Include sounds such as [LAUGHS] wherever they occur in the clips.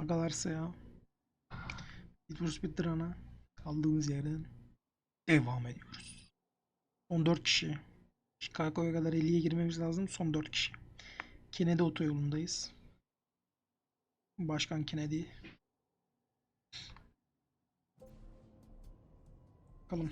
Agalarsa ya. Need for Speed Run'a kaldığımız yerden devam ediyoruz. Son 4 kişi. Chicago'ya kadar 50'ye girmemiz lazım. Son 4 kişi. Kennedy otoyolundayız. Başkan Kennedy. Bakalım.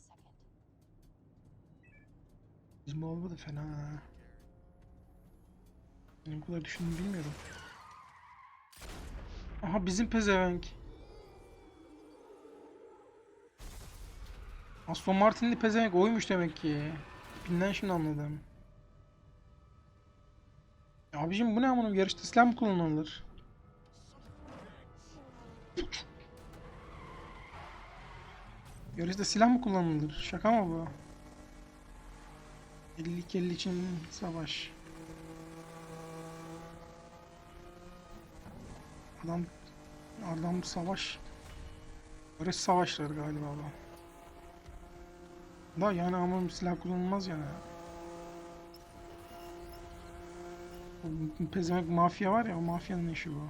Second. Bizim olmadı fena. Benim kadar düşündüğümü bilmiyordum. Aha bizim pezevenk. Aston Martin'li pezevenk oymuş demek ki. Binden şimdi anladım. Abicim bu ne amınım yarışta silah mı kullanılır? Yarışta silah mı kullanılır? Şaka mı bu? 52 50 için savaş. Adam adam savaş. Barış savaşları galiba bu. Da yani ama silah kullanılmaz yani. Bu pezevenk mafya var ya o mafyanın işi bu.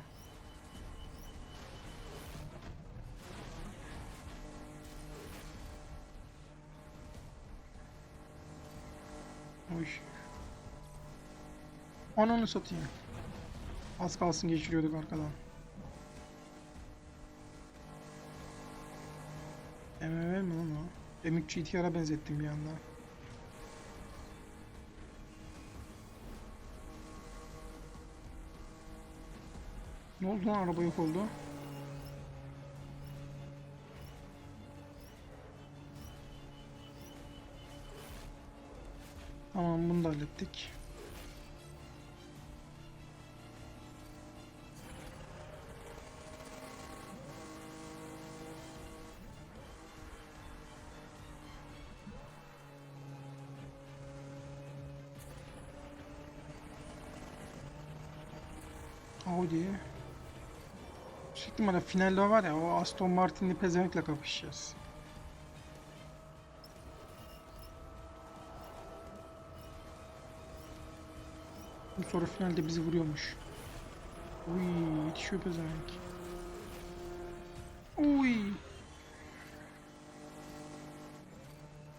Ananı satayım. Az kalsın geçiriyorduk arkadan. MMV mi lan o? M3 GTR'a benzettim bir anda. Ne oldu lan araba yok oldu. Tamam bunu da hallettik. Audi. Sürekli bana finalde var ya o Aston Martin'li pezevenkle kapışacağız. Sonra finalde bizi vuruyormuş. Uy yetişiyor pezevenk. Uy.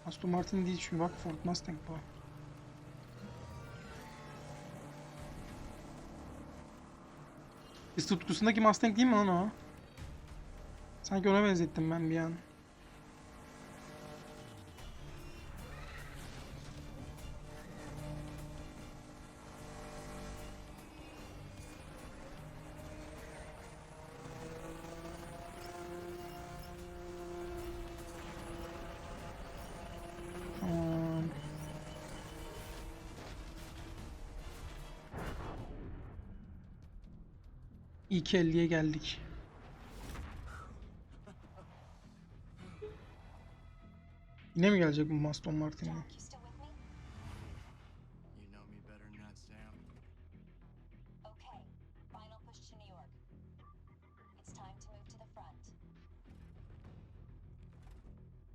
Aston Martin değil çünkü bak Ford Mustang bu. Biz tutkusundaki Mustang değil mi lan o? Sanki ona benzettim ben bir an. 2.50'ye geldik. Yine mi gelecek bu Aston Martin'e?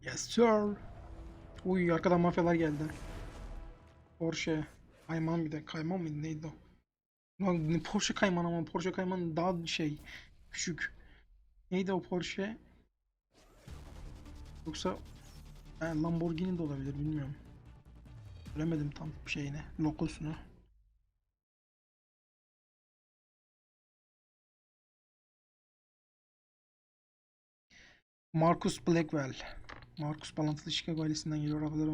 Yes sir. Uy arkadan mafyalar geldi. Porsche. Kayman bir de. Kayman mıydı neydi o? Porsche kayman ama Porsche kayman daha şey küçük. Neydi o Porsche? Yoksa he, Lamborghini de olabilir bilmiyorum. Göremedim tam şeyini, logosunu. Marcus Blackwell. Marcus bağlantılı Chicago ailesinden geliyor. Arabaları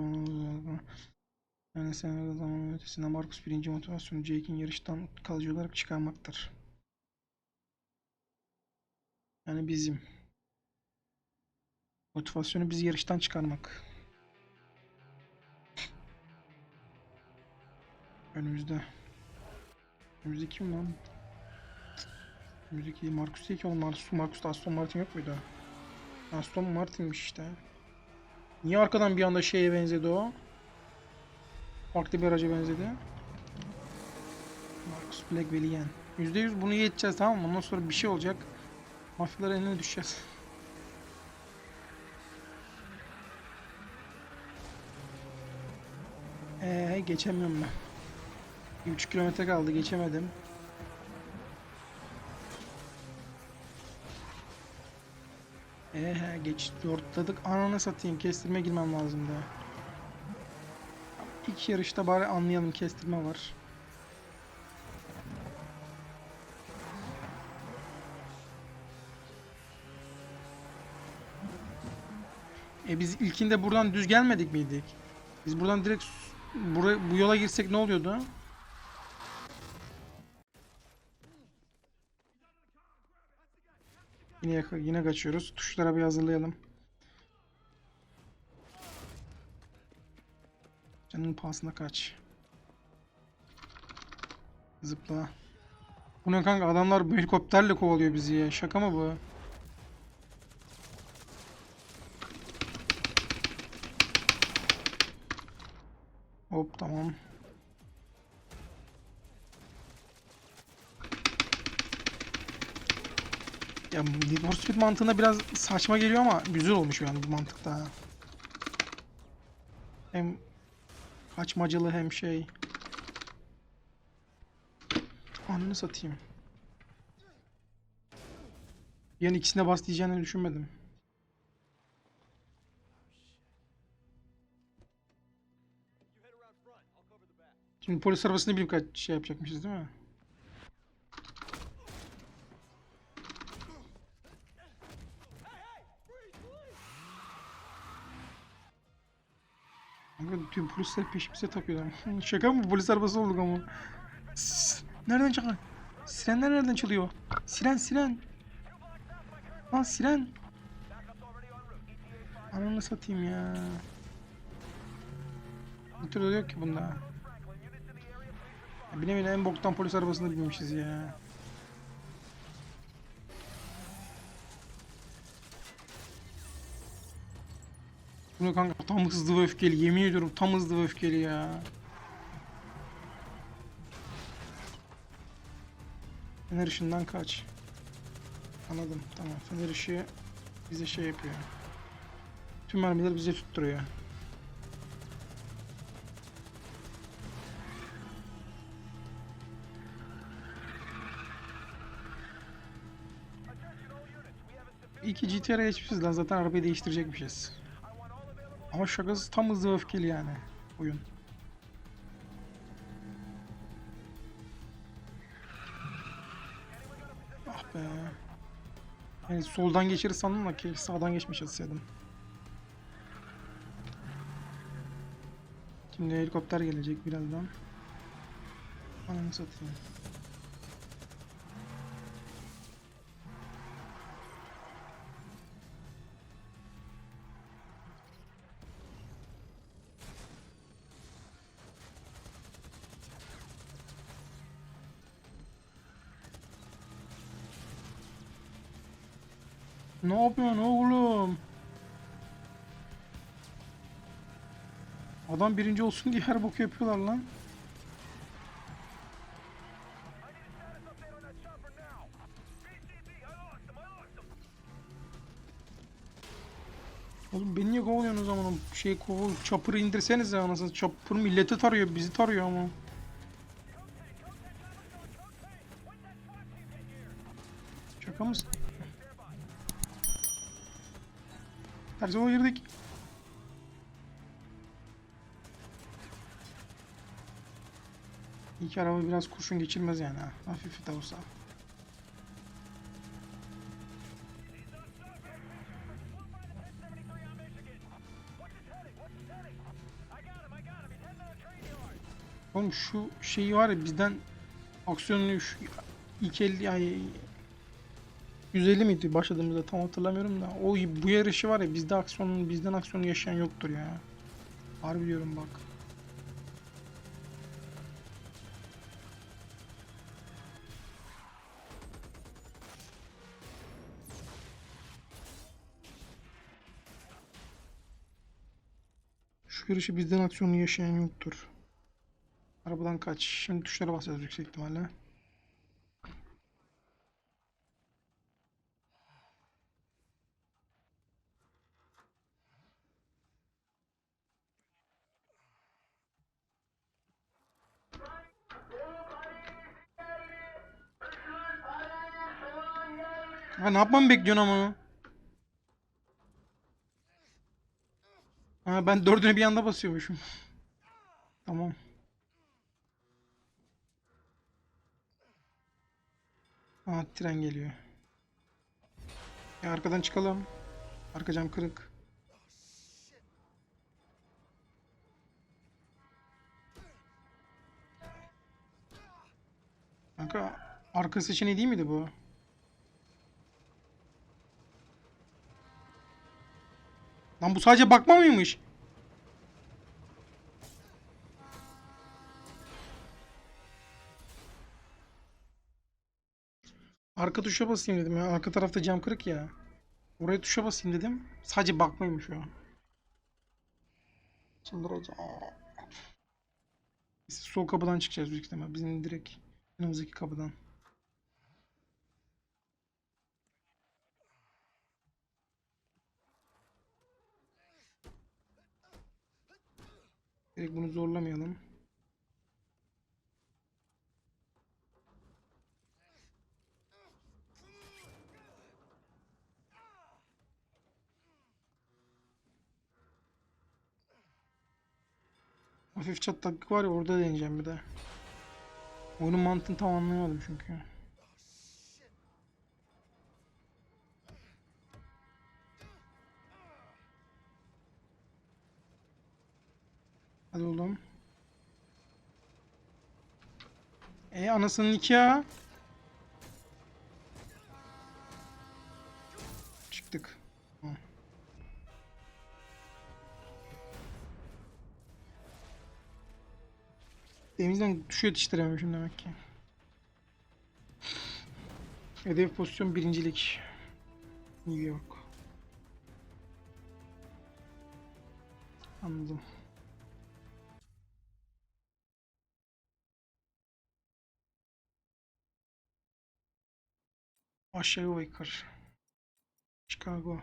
yani sen zaman ötesinde Marcus birinci motivasyonu Jake'in yarıştan kalıcı olarak çıkarmaktır. Yani bizim. Motivasyonu bizi yarıştan çıkarmak. Önümüzde. Önümüzde kim lan? Önümüzdeki Marcus değil ki oğlum. Marcus, Marcus'ta Aston Martin yok muydu? Aston Martin'miş işte. Niye arkadan bir anda şeye benzedi o? Farklı bir araca benzedi. Marcus Black ve Lien. %100 bunu yeteceğiz tamam mı? Ondan sonra bir şey olacak. Mafyaların eline düşeceğiz. [LAUGHS] Ee geçemiyorum ben. Bir buçuk kilometre kaldı geçemedim. Ee geç dörtladık. Ananı satayım kestirme girmem lazımdı. İlk yarışta bari anlayalım kestirme var. E biz ilkinde buradan düz gelmedik miydik? Biz buradan direkt buraya, bu yola girsek ne oluyordu? Yine yine kaçıyoruz. Tuşlara bir hazırlayalım. Canın pahasına kaç. Zıpla. Bu ne kanka adamlar bu helikopterle kovalıyor bizi ya. Şaka mı bu? Hop tamam. Ya Need for Speed mantığında biraz saçma geliyor ama güzel olmuş yani bu mantıkta. Hem kaçmacalı hem şey. Anını satayım. Yani ikisine bas diyeceğini düşünmedim. Şimdi polis arabasını bir kaç şey yapacakmışız değil mi? Kanka tüm polisler peşimize takıyorlar. Şaka mı? Polis arabası olduk ama. Nereden çıkan? Sirenler nereden çalıyor? Siren siren. Lan siren. Ananı satayım ya. Türlü yok ki bunda. Bine bine en boktan polis arabasına binmişiz ya. Bu kanka tam hızlı ve öfkeli yemin ediyorum tam hızlı ve öfkeli ya. Fener ışığından kaç. Anladım tamam fener ışığı bize şey yapıyor. Tüm mermileri bize tutturuyor. İyi ki GTR'ye geçmişiz lan zaten arabayı değiştirecekmişiz. Ama şakasız tam hızlı öfkeli yani oyun. Ah be. Yani soldan geçeriz sandım da ki sağdan geçmiş olsaydım. Şimdi helikopter gelecek birazdan. Ananı satayım. Ne yapıyorsun oğlum? Adam birinci olsun diye her boku yapıyorlar lan. Oğlum beni niye kovalıyorsunuz zaman? Şey koval, çapırı indirsenize anasını. Çapır milleti tarıyor, bizi tarıyor ama. Yola girdik. İlk araba biraz kurşun geçirmez yani ha. Hafif de olsa. Oğlum şu şeyi var ya bizden aksiyonlu şu ilk 50 ay 150 miydi başladığımızda tam hatırlamıyorum da o bu yarışı var ya bizde aksiyonun bizden aksiyonu yaşayan yoktur ya. Harbi diyorum bak. Şu yarışı bizden aksiyonu yaşayan yoktur. Arabadan kaç. Şimdi tuşlara basacağız yüksek ihtimalle. Ne yapmamı bekliyorsun ama? Ha ben dördüne bir anda basıyormuşum. [LAUGHS] Tamam. Aa tren geliyor. Ya arkadan çıkalım. Arka cam kırık. Kanka arka seçeneği değil miydi bu? Lan bu sadece bakma mıymış? Arka tuşa basayım dedim ya. Arka tarafta cam kırık ya. Oraya tuşa basayım dedim. Sadece bakmaymış o. Çıldıracağım. Sol kapıdan çıkacağız büyük ihtimal. Bizim direkt önümüzdeki kapıdan. Direkt bunu zorlamayalım. Hafif çatlaklık var ya orada deneyeceğim bir de. Oyunun mantığını tam anlayamadım çünkü. Hadi oğlum. E anasının nikahı. Çıktık. Tamam. Denizden tuşu yetiştirememişim demek ki. Hedef pozisyon birincilik. New York. Anladım. Aşağı Waker. Chicago.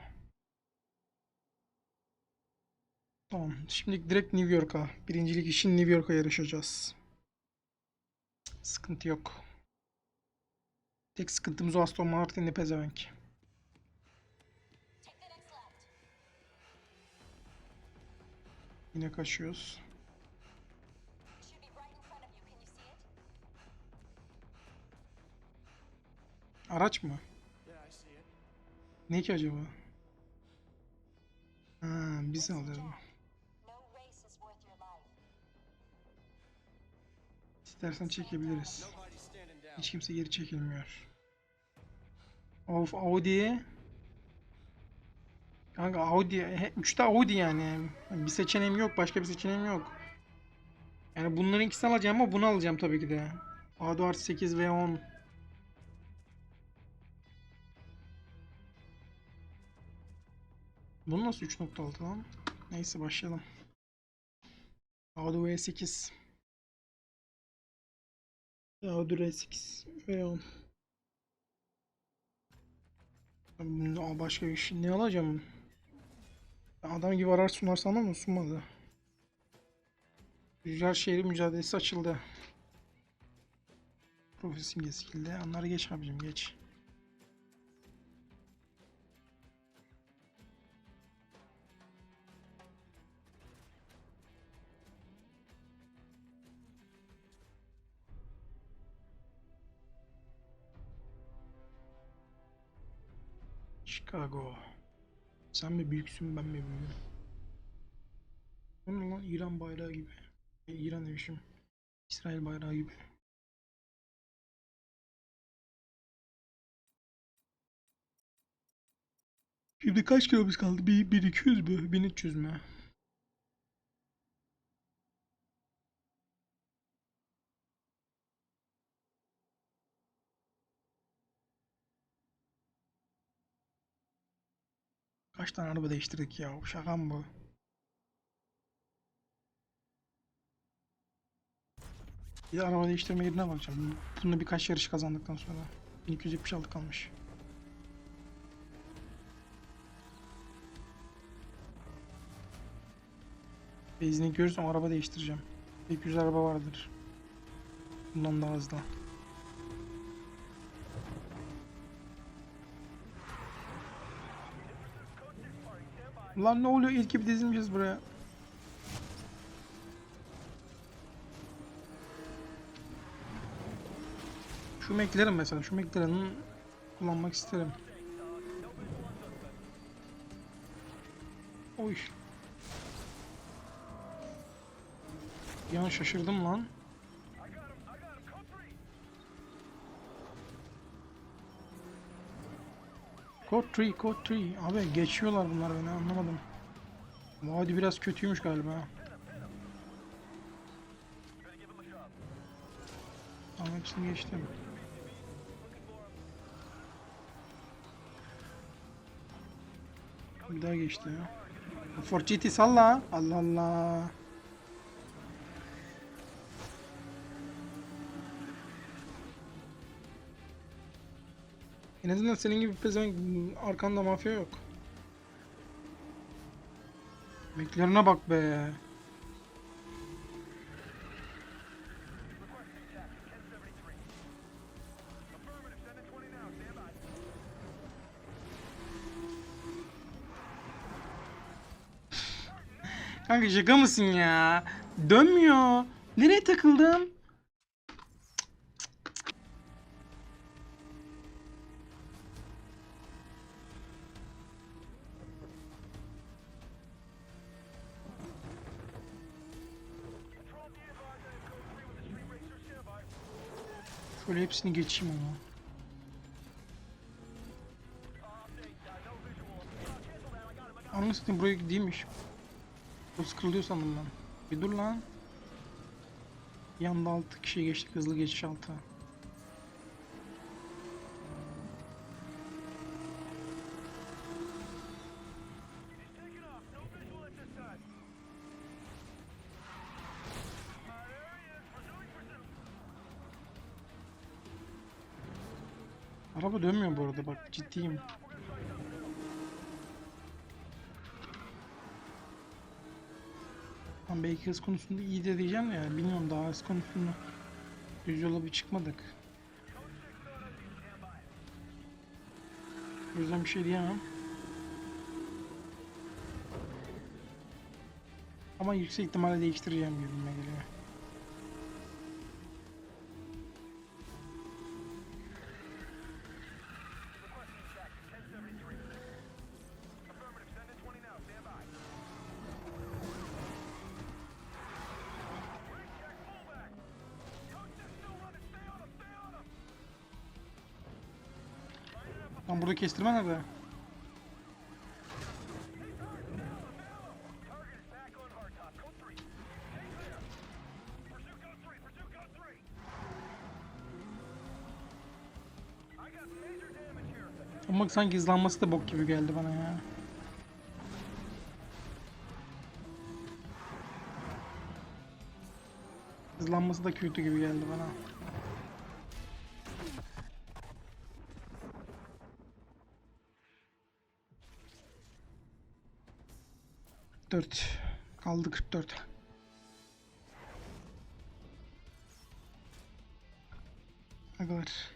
Tamam. Şimdi direkt New York'a. Birincilik için New York'a yarışacağız. Sıkıntı yok. Tek sıkıntımız o Aston Martin'li pezevenk. Yine kaçıyoruz. Araç mı? Ne ki acaba? Ha, biz life. İstersen çekebiliriz. Hiç kimse geri çekilmiyor. Of Audi. Kanka Audi. 3'te Audi yani. Bir seçeneğim yok. Başka bir seçeneğim yok. Yani bunların ikisini alacağım ama bunu alacağım tabii ki de. Audi artı 8 Bunu nasıl 3.6 lan? Neyse başlayalım. Audi V8. Audi R8 ve 10. Ben bunu- Aa, başka bir şey ne alacağım? Adam gibi arar sunar sandım ama sunmadı. Rüzgar şehri mücadelesi açıldı. Profil simgesi kilde. Onları geç abicim geç. Chicago. Sen mi büyüksün ben mi büyüğüm? Ne lan İran bayrağı gibi. E, İran demişim. İsrail bayrağı gibi. Şimdi kaç kilomuz kaldı? Bir, 1200 mü? 1300 mü? Kaç tane araba değiştirdik ya? Şaka mı bu? Bir araba değiştirme yerine bakacağım. Bunu birkaç yarış kazandıktan sonra. 1276 kalmış. Benzin görürsem araba değiştireceğim. Pek güzel araba vardır. Bundan daha hızlı. Lan ne oluyor? İlk gibi dizilmişiz buraya. Şu McLaren mesela. Şu McLaren'ı kullanmak isterim. Oy. Bir şaşırdım lan. Code 3, Code 3. Abi geçiyorlar bunlar beni anlamadım. Vadi biraz kötüymüş galiba. Tamam hepsini geçtim. Bir daha geçti ya. Ford GT salla. Allah Allah. En azından senin gibi pezevenk arkanda mafya yok. McLaren'a bak be. Kanka şaka mısın ya? Dönmüyor. Nereye takıldım? hepsini geçeyim ama. Anlı satayım buraya gideyimmiş. O sıkılıyor sandım ben. Bir dur lan. Yanda 6 kişi geçtik hızlı geçiş 6'a. topu dönmüyor bu arada bak ciddiyim. Ama belki hız konusunda iyi de diyeceğim ya bilmiyorum daha hız konusunda düz yola bir çıkmadık. O yüzden bir şey diyemem. Ama yüksek ihtimalle değiştireceğim gibime geliyor. Lan burada kestirme nerede? Ama sanki hızlanması da bok gibi geldi bana ya. Hızlanması da kötü gibi geldi bana. Dört. Kaldı 44. Arkadaşlar.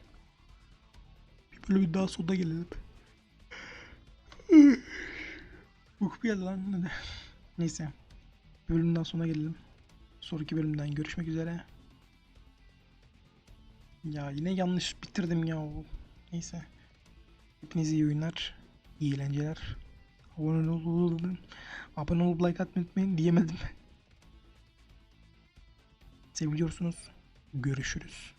Bir bölüm daha sonuna gelelim. Uyku geldi lan. Neyse. Bir bölüm daha sonuna gelelim. Sonraki bölümden görüşmek üzere. Ya yine yanlış bitirdim ya. Neyse. Hepinize iyi oyunlar. iyi eğlenceler. Abone olun. Abone olup like atmayı diyemedim. [LAUGHS] Seviliyorsunuz. Görüşürüz.